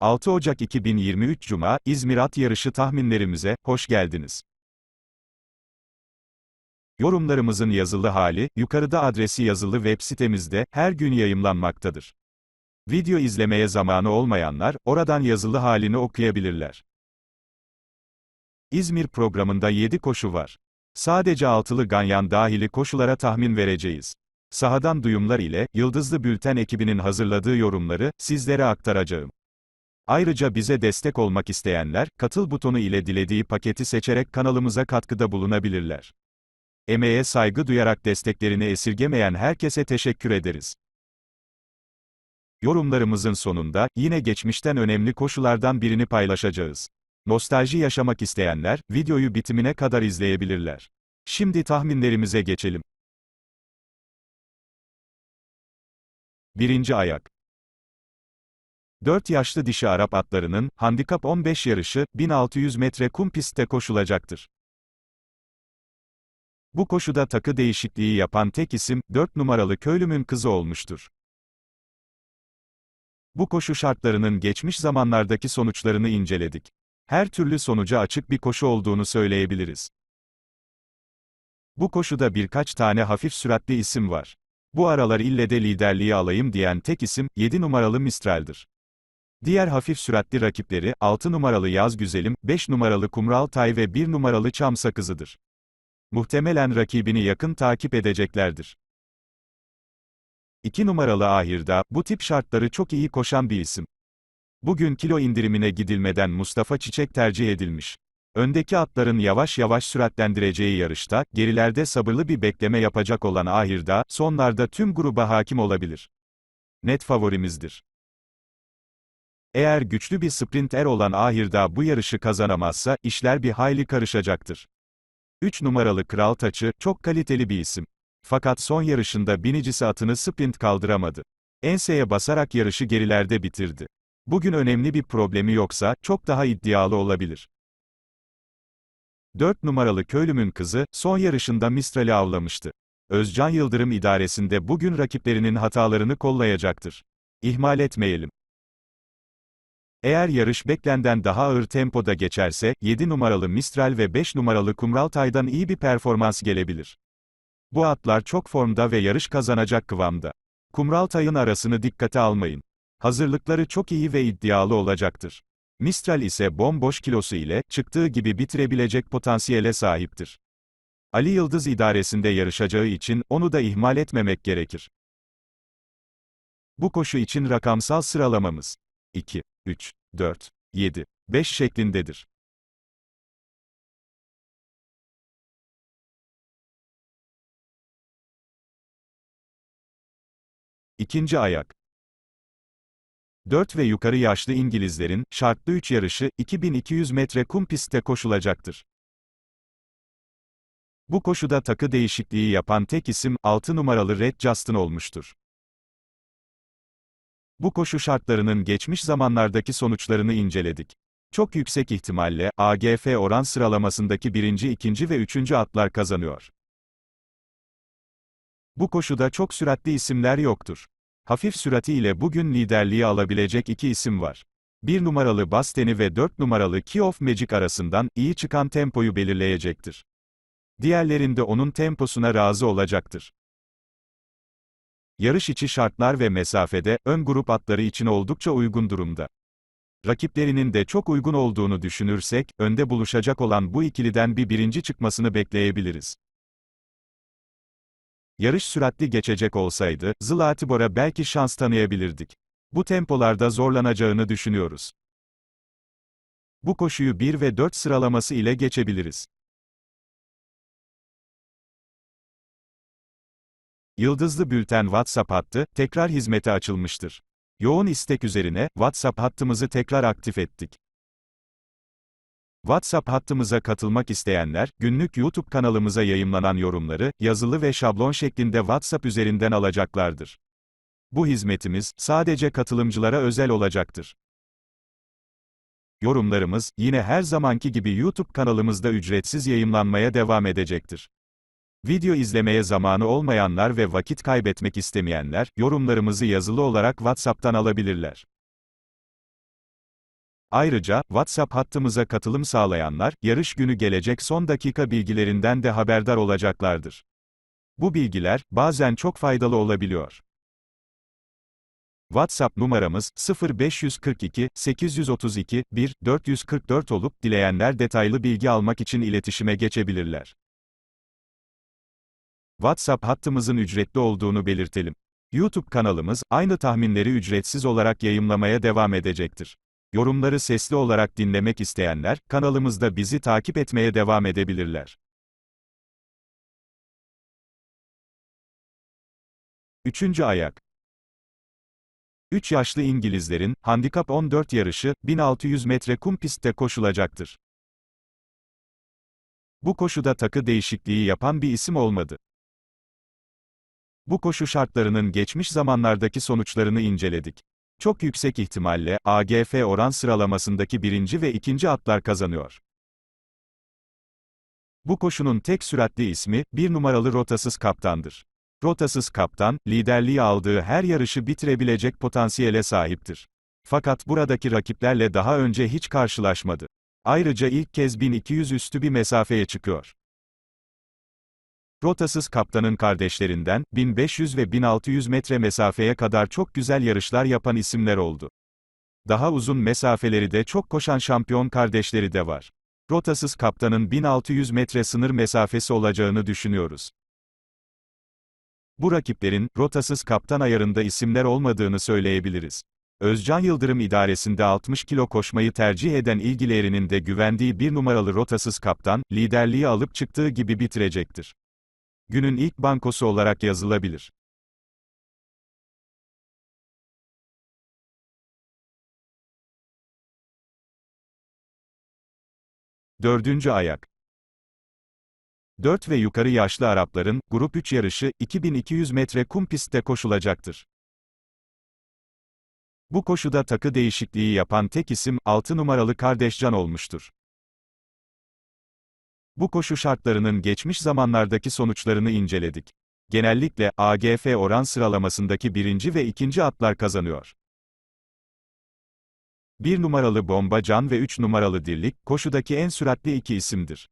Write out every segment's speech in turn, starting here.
6 Ocak 2023 Cuma, İzmir At Yarışı tahminlerimize, hoş geldiniz. Yorumlarımızın yazılı hali, yukarıda adresi yazılı web sitemizde, her gün yayımlanmaktadır. Video izlemeye zamanı olmayanlar, oradan yazılı halini okuyabilirler. İzmir programında 7 koşu var. Sadece altılı ganyan dahili koşulara tahmin vereceğiz. Sahadan duyumlar ile, Yıldızlı Bülten ekibinin hazırladığı yorumları, sizlere aktaracağım. Ayrıca bize destek olmak isteyenler, katıl butonu ile dilediği paketi seçerek kanalımıza katkıda bulunabilirler. Emeğe saygı duyarak desteklerini esirgemeyen herkese teşekkür ederiz. Yorumlarımızın sonunda, yine geçmişten önemli koşulardan birini paylaşacağız. Nostalji yaşamak isteyenler, videoyu bitimine kadar izleyebilirler. Şimdi tahminlerimize geçelim. Birinci ayak. 4 yaşlı dişi Arap atlarının, handikap 15 yarışı, 1600 metre kum pistte koşulacaktır. Bu koşuda takı değişikliği yapan tek isim, 4 numaralı köylümün kızı olmuştur. Bu koşu şartlarının geçmiş zamanlardaki sonuçlarını inceledik. Her türlü sonuca açık bir koşu olduğunu söyleyebiliriz. Bu koşuda birkaç tane hafif süratli isim var. Bu aralar ille de liderliği alayım diyen tek isim, 7 numaralı Mistral'dir. Diğer hafif süratli rakipleri, 6 numaralı Yaz Güzelim, 5 numaralı Kumral Tay ve 1 numaralı Çam Sakızı'dır. Muhtemelen rakibini yakın takip edeceklerdir. 2 numaralı Ahir'da, bu tip şartları çok iyi koşan bir isim. Bugün kilo indirimine gidilmeden Mustafa Çiçek tercih edilmiş. Öndeki atların yavaş yavaş süratlendireceği yarışta, gerilerde sabırlı bir bekleme yapacak olan Ahir'da, sonlarda tüm gruba hakim olabilir. Net favorimizdir. Eğer güçlü bir sprinter olan Ahir'da bu yarışı kazanamazsa, işler bir hayli karışacaktır. 3 numaralı Kral Taçı, çok kaliteli bir isim. Fakat son yarışında binicisi atını sprint kaldıramadı. Enseye basarak yarışı gerilerde bitirdi. Bugün önemli bir problemi yoksa, çok daha iddialı olabilir. 4 numaralı köylümün kızı, son yarışında Mistral'i avlamıştı. Özcan Yıldırım idaresinde bugün rakiplerinin hatalarını kollayacaktır. İhmal etmeyelim. Eğer yarış beklenden daha ağır tempoda geçerse, 7 numaralı Mistral ve 5 numaralı Kumraltay'dan iyi bir performans gelebilir. Bu atlar çok formda ve yarış kazanacak kıvamda. Kumraltay'ın arasını dikkate almayın. Hazırlıkları çok iyi ve iddialı olacaktır. Mistral ise bomboş kilosu ile, çıktığı gibi bitirebilecek potansiyele sahiptir. Ali Yıldız idaresinde yarışacağı için, onu da ihmal etmemek gerekir. Bu koşu için rakamsal sıralamamız 2, 3, 4, 7, 5 şeklindedir. İkinci ayak 4 ve yukarı yaşlı İngilizlerin, şartlı 3 yarışı, 2200 metre kum pistte koşulacaktır. Bu koşuda takı değişikliği yapan tek isim, 6 numaralı Red Justin olmuştur. Bu koşu şartlarının geçmiş zamanlardaki sonuçlarını inceledik. Çok yüksek ihtimalle, AGF oran sıralamasındaki birinci, ikinci ve üçüncü atlar kazanıyor. Bu koşuda çok süratli isimler yoktur. Hafif sürati ile bugün liderliği alabilecek iki isim var. 1 numaralı Basteni ve 4 numaralı Key of Magic arasından iyi çıkan tempoyu belirleyecektir. Diğerlerinde onun temposuna razı olacaktır. Yarış içi şartlar ve mesafede, ön grup atları için oldukça uygun durumda. Rakiplerinin de çok uygun olduğunu düşünürsek, önde buluşacak olan bu ikiliden bir birinci çıkmasını bekleyebiliriz. Yarış süratli geçecek olsaydı, Zlatibor'a belki şans tanıyabilirdik. Bu tempolarda zorlanacağını düşünüyoruz. Bu koşuyu 1 ve 4 sıralaması ile geçebiliriz. Yıldızlı Bülten WhatsApp hattı, tekrar hizmete açılmıştır. Yoğun istek üzerine, WhatsApp hattımızı tekrar aktif ettik. WhatsApp hattımıza katılmak isteyenler, günlük YouTube kanalımıza yayımlanan yorumları, yazılı ve şablon şeklinde WhatsApp üzerinden alacaklardır. Bu hizmetimiz, sadece katılımcılara özel olacaktır. Yorumlarımız, yine her zamanki gibi YouTube kanalımızda ücretsiz yayımlanmaya devam edecektir. Video izlemeye zamanı olmayanlar ve vakit kaybetmek istemeyenler, yorumlarımızı yazılı olarak WhatsApp'tan alabilirler. Ayrıca, WhatsApp hattımıza katılım sağlayanlar, yarış günü gelecek son dakika bilgilerinden de haberdar olacaklardır. Bu bilgiler, bazen çok faydalı olabiliyor. WhatsApp numaramız 0542 832 1 444 olup dileyenler detaylı bilgi almak için iletişime geçebilirler. WhatsApp hattımızın ücretli olduğunu belirtelim. YouTube kanalımız aynı tahminleri ücretsiz olarak yayımlamaya devam edecektir. Yorumları sesli olarak dinlemek isteyenler kanalımızda bizi takip etmeye devam edebilirler. Üçüncü ayak 3 yaşlı İngilizlerin, Handikap 14 yarışı, 1600 metre kum pistte koşulacaktır. Bu koşuda takı değişikliği yapan bir isim olmadı. Bu koşu şartlarının geçmiş zamanlardaki sonuçlarını inceledik. Çok yüksek ihtimalle, AGF oran sıralamasındaki birinci ve ikinci atlar kazanıyor. Bu koşunun tek süratli ismi, bir numaralı rotasız kaptandır. Rotasız kaptan, liderliği aldığı her yarışı bitirebilecek potansiyele sahiptir. Fakat buradaki rakiplerle daha önce hiç karşılaşmadı. Ayrıca ilk kez 1200 üstü bir mesafeye çıkıyor. Rotasız kaptanın kardeşlerinden, 1500 ve 1600 metre mesafeye kadar çok güzel yarışlar yapan isimler oldu. Daha uzun mesafeleri de çok koşan şampiyon kardeşleri de var. Rotasız kaptanın 1600 metre sınır mesafesi olacağını düşünüyoruz. Bu rakiplerin, rotasız kaptan ayarında isimler olmadığını söyleyebiliriz. Özcan Yıldırım idaresinde 60 kilo koşmayı tercih eden ilgilerinin de güvendiği bir numaralı rotasız kaptan, liderliği alıp çıktığı gibi bitirecektir. Günün ilk bankosu olarak yazılabilir. Dördüncü ayak 4 ve yukarı yaşlı Arapların, Grup 3 yarışı, 2200 metre kum pistte koşulacaktır. Bu koşuda takı değişikliği yapan tek isim, 6 numaralı Kardeşcan olmuştur. Bu koşu şartlarının geçmiş zamanlardaki sonuçlarını inceledik. Genellikle, AGF oran sıralamasındaki birinci ve ikinci atlar kazanıyor. 1 numaralı Bomba Can ve 3 numaralı Dirlik, koşudaki en süratli iki isimdir.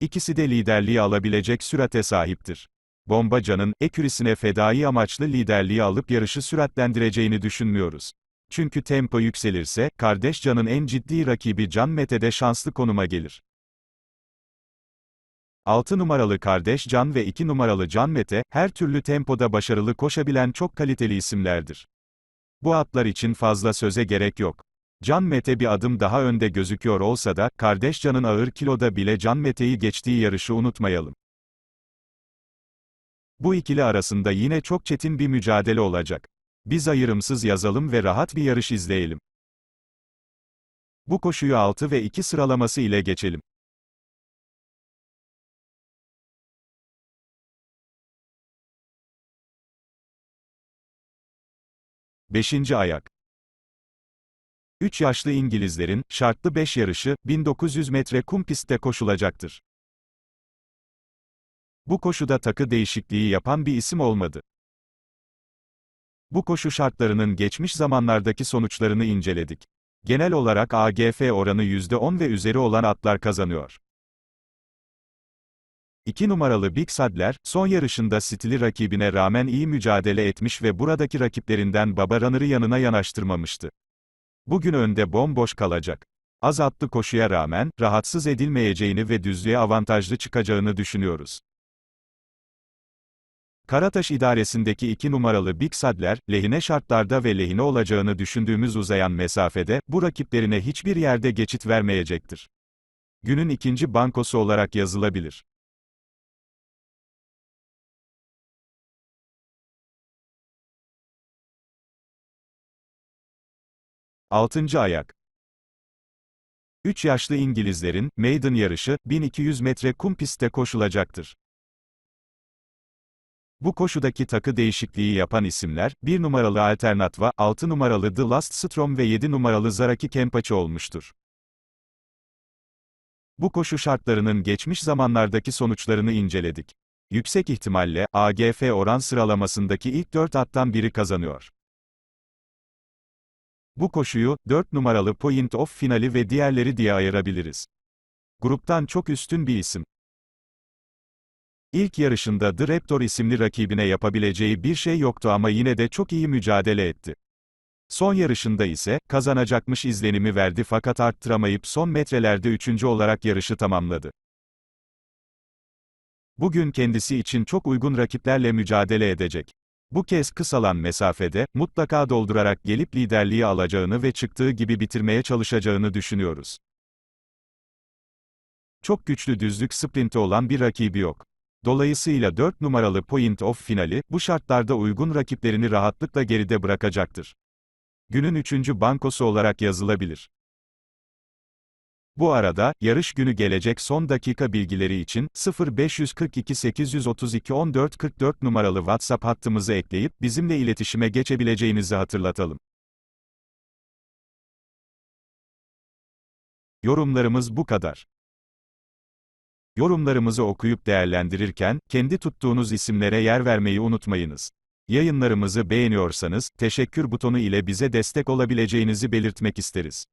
İkisi de liderliği alabilecek sürate sahiptir. Bomba Can'ın, ekürisine fedai amaçlı liderliği alıp yarışı süratlendireceğini düşünmüyoruz. Çünkü tempo yükselirse, kardeş Can'ın en ciddi rakibi Can Mete de şanslı konuma gelir. 6 numaralı kardeş Can ve 2 numaralı Can Mete, her türlü tempoda başarılı koşabilen çok kaliteli isimlerdir. Bu atlar için fazla söze gerek yok. Can Mete bir adım daha önde gözüküyor olsa da, kardeş Can'ın ağır kiloda bile Can Mete'yi geçtiği yarışı unutmayalım. Bu ikili arasında yine çok çetin bir mücadele olacak. Biz ayırımsız yazalım ve rahat bir yarış izleyelim. Bu koşuyu 6 ve 2 sıralaması ile geçelim. Beşinci ayak 3 yaşlı İngilizlerin, şartlı 5 yarışı, 1900 metre kum pistte koşulacaktır. Bu koşuda takı değişikliği yapan bir isim olmadı. Bu koşu şartlarının geçmiş zamanlardaki sonuçlarını inceledik. Genel olarak AGF oranı %10 ve üzeri olan atlar kazanıyor. 2 numaralı Big Sadler, son yarışında stili rakibine rağmen iyi mücadele etmiş ve buradaki rakiplerinden Baba Runner'ı yanına yanaştırmamıştı. Bugün önde bomboş kalacak. Az atlı koşuya rağmen, rahatsız edilmeyeceğini ve düzlüğe avantajlı çıkacağını düşünüyoruz. Karataş idaresindeki 2 numaralı Big Sadler, lehine şartlarda ve lehine olacağını düşündüğümüz uzayan mesafede, bu rakiplerine hiçbir yerde geçit vermeyecektir. Günün ikinci bankosu olarak yazılabilir. Altıncı ayak 3 yaşlı İngilizlerin, maiden yarışı, 1200 metre kum pistte koşulacaktır. Bu koşudaki takı değişikliği yapan isimler, 1 numaralı Alternatva, 6 numaralı The Last Strom ve 7 numaralı Zaraki Kempachi olmuştur. Bu koşu şartlarının geçmiş zamanlardaki sonuçlarını inceledik. Yüksek ihtimalle, AGF oran sıralamasındaki ilk 4 attan biri kazanıyor. Bu koşuyu, 4 numaralı Point of finali ve diğerleri diye ayırabiliriz. Gruptan çok üstün bir isim. İlk yarışında The Raptor isimli rakibine yapabileceği bir şey yoktu ama yine de çok iyi mücadele etti. Son yarışında ise, kazanacakmış izlenimi verdi fakat arttıramayıp son metrelerde üçüncü olarak yarışı tamamladı. Bugün kendisi için çok uygun rakiplerle mücadele edecek. Bu kez kısalan mesafede, mutlaka doldurarak gelip liderliği alacağını ve çıktığı gibi bitirmeye çalışacağını düşünüyoruz. Çok güçlü düzlük sprinti olan bir rakibi yok. Dolayısıyla 4 numaralı Point of finali, bu şartlarda uygun rakiplerini rahatlıkla geride bırakacaktır. Günün 3. bankosu olarak yazılabilir. Bu arada, yarış günü gelecek son dakika bilgileri için, 0542 832 14 44 numaralı WhatsApp hattımızı ekleyip, bizimle iletişime geçebileceğinizi hatırlatalım. Yorumlarımız bu kadar. Yorumlarımızı okuyup değerlendirirken, kendi tuttuğunuz isimlere yer vermeyi unutmayınız. Yayınlarımızı beğeniyorsanız, teşekkür butonu ile bize destek olabileceğinizi belirtmek isteriz.